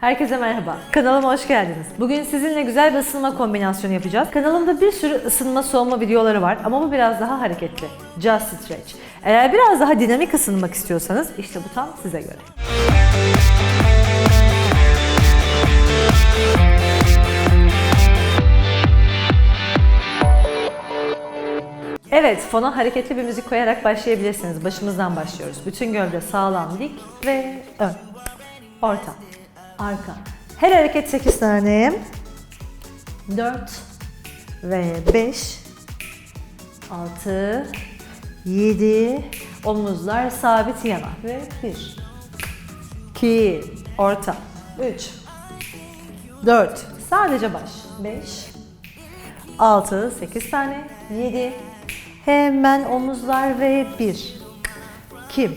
Herkese merhaba. Kanalıma hoş geldiniz. Bugün sizinle güzel bir ısınma kombinasyonu yapacağız. Kanalımda bir sürü ısınma soğuma videoları var ama bu biraz daha hareketli. Just Stretch. Eğer biraz daha dinamik ısınmak istiyorsanız işte bu tam size göre. Evet, fona hareketli bir müzik koyarak başlayabilirsiniz. Başımızdan başlıyoruz. Bütün gövde sağlam, dik ve ön. Orta, arka. Her hareket 8 tane. 4 ve 5 6 7 Omuzlar sabit yana. Ve 1 2 Orta. 3 4 Sadece baş. 5 6 8 tane. 7 Hemen omuzlar ve 1 2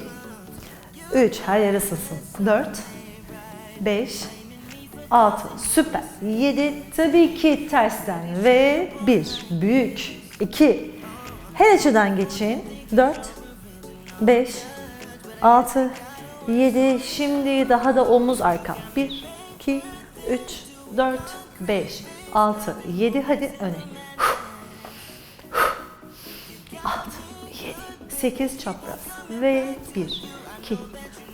3 her yer ısınsın. 4 5 6 süper. 7 tabii ki tersten ve 1 büyük. 2 her açıdan geçin. 4 5 6 7 şimdi daha da omuz arka. 1 2 3 4 5 6 7 hadi öne. 6 7 8 çapraz ve 1 2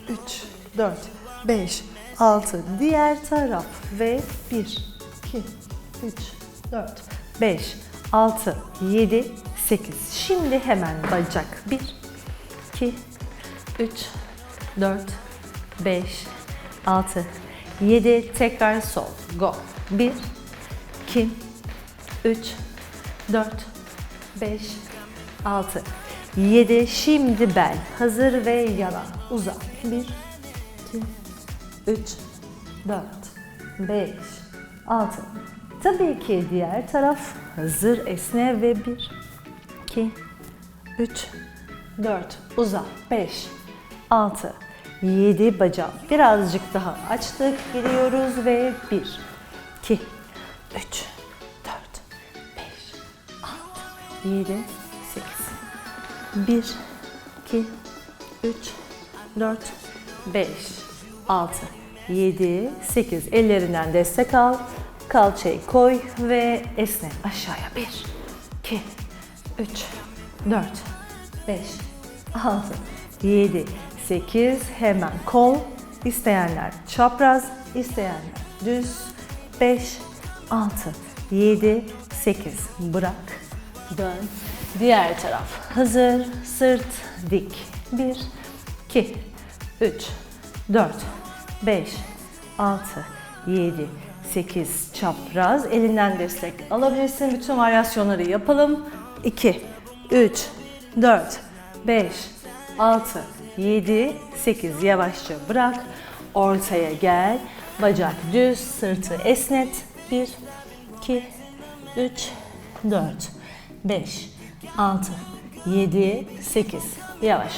3 4 5 6 diğer taraf ve 1 2 3 4 5 6 7 8 şimdi hemen bacak. 1 2 3 4 5 6 7 tekrar sol. Go. 1 2 3 4 5 6 7 şimdi bel. Hazır ve yana uzan 1 2 3 4 5 6 Tabii ki diğer taraf hazır esne ve 1 2 3 4 uzan 5 6 7 bacağım birazcık daha açtık gidiyoruz ve 1 2 3 4 5 6 7 8 1 2 3 4 5 6 7 8 ellerinden destek al kalçayı koy ve esne aşağıya. 1 2 3 4 5 6 7 8 hemen kol. İsteyenler çapraz isteyenler düz. 5 6 7 8 bırak. Dön. Diğer taraf. Hazır. Sırt. Dik. 1 2 3 4 5 6 7 8 çapraz. Elinden destek alabilirsin. Bütün varyasyonları yapalım. 2 3 4 5 6 7 8 yavaşça bırak. Ortaya gel. Bacak düz sırtı esnet. 1 2 3 4 5 6 7 8 yavaş.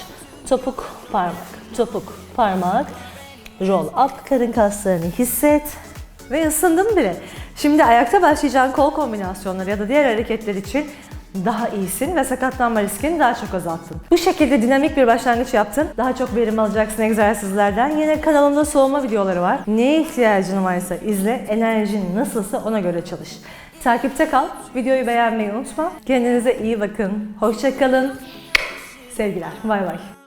Topuk parmak. Topuk parmak roll up karın kaslarını hisset ve ısındım bile. Şimdi ayakta başlayacağın kol kombinasyonları ya da diğer hareketler için daha iyisin ve sakatlanma riskini daha çok azalttın. Bu şekilde dinamik bir başlangıç yaptın. Daha çok verim alacaksın egzersizlerden. Yine kanalımda soğuma videoları var. Neye ihtiyacın varsa izle, enerjin nasılsa ona göre çalış. Takipte kal, videoyu beğenmeyi unutma. Kendinize iyi bakın, hoşça kalın. Sevgiler, bay bay.